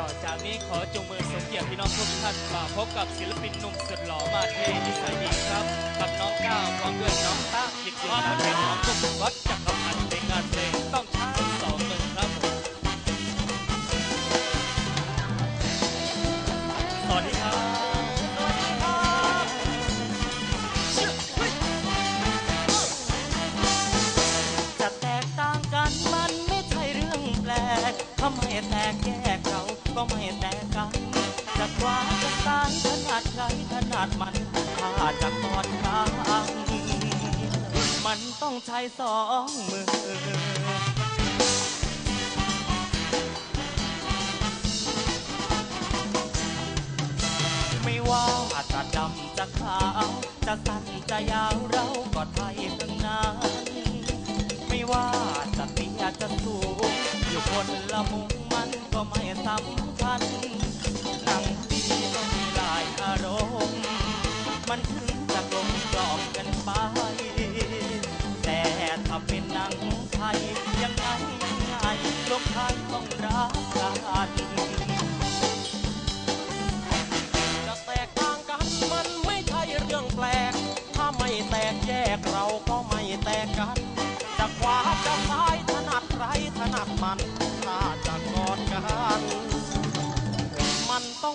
ต่อจากนี้ขอจงมือสมเกียรติพี่น้องทุกท่านมาพบกับศิลปินหนุ่มสุดหล่อมาเทนิสัยดีครับ กับน้องก้าวพร้อมด้วยน้องตากิตติมาเพลงของกลุ่มวัดจักรพันธ์ในงานเพลงต้องใช้สองหนึ่งครับผมสวัสดีครับจะแตกต่างกันมันไม่ใช่เรื่องแปลกถ้าไม่แตกแยก ก็ไม่แตกกันจะขวาจะซ้ายถนัดใครถนัดมันถ้าจะกอดกันมันต้องใช้สองมือไม่ว่าจะดำจะขาว จะสั้นจะยาวเราก็ พันหนังดีก็มีหลายอารมณ์ มันถึงจะกลมกล่อมกันไป แต่ถ้าเป็นนาง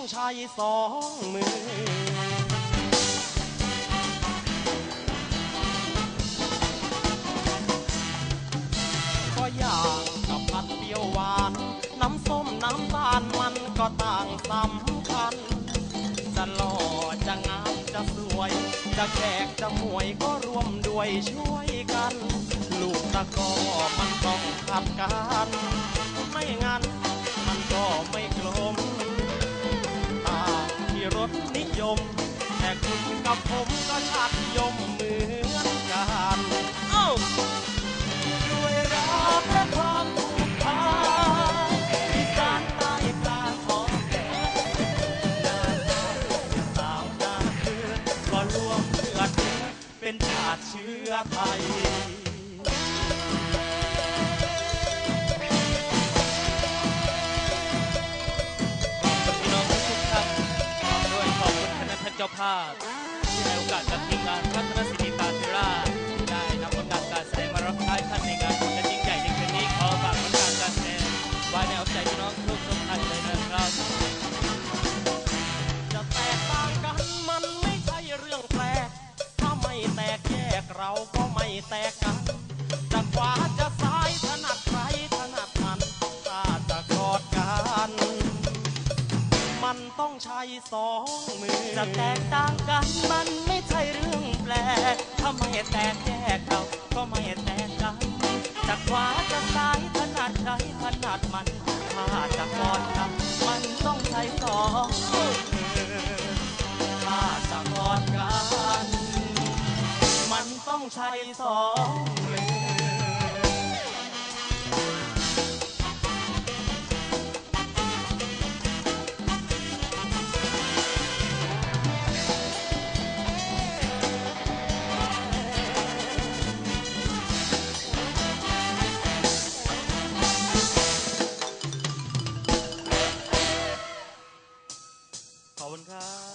ต้องใช้สองมือ ก็อย่างกับผัดเปรี้ยวหวาน น้ำส้มน้ำตาลมันก็ต่างสำคัญ จะหล่อจะงามจะสวย จะแขกจะหมวยก็รวมด้วยช่วยกัน ลูกตะกอมันต้องขัดกัน ไม่งั้นมันก็ไม่กลม ยม แต่คุณกับผมก็ชาตินิยมเหมือนกันเอ้าด้วยรักและความผูกพันอีสานใต้กลางของแก่หน้าสาวหน้าเพื่อก็รวมเลือดเป็นชาติเชื้อไทยาพที่ให้โอกาสกับทีมงานพัฒนศิลปาธิราชได้นำผลงานการแสดงมารับใช้ท่านในงานบุญและยิ่งใหญ่ในคืนนี้ขอฝากผลงานการแสดงไว้ในเอาใจพี่น้องทุกทุกท่านเลยนะครับ จะแตกต่างกันมันไม่ใช่เรื่องแปลก ถ้าไม่แตกแยกเราก็ไม่แตกกันจะขวาจะ มันต้องใช้สองมือจะแตกต่างกันมันไม่ใช่เรื่องแปลกถ้าไม่แตกแยกเราก็ไม่แตกกันจะขวาจะซ้ายถนัดใครถนัดมันถ้าจะกอดกันมันต้องใช้สองมือถ้าจะกอดกันมันต้องใช้สอง ขอบคุณครับ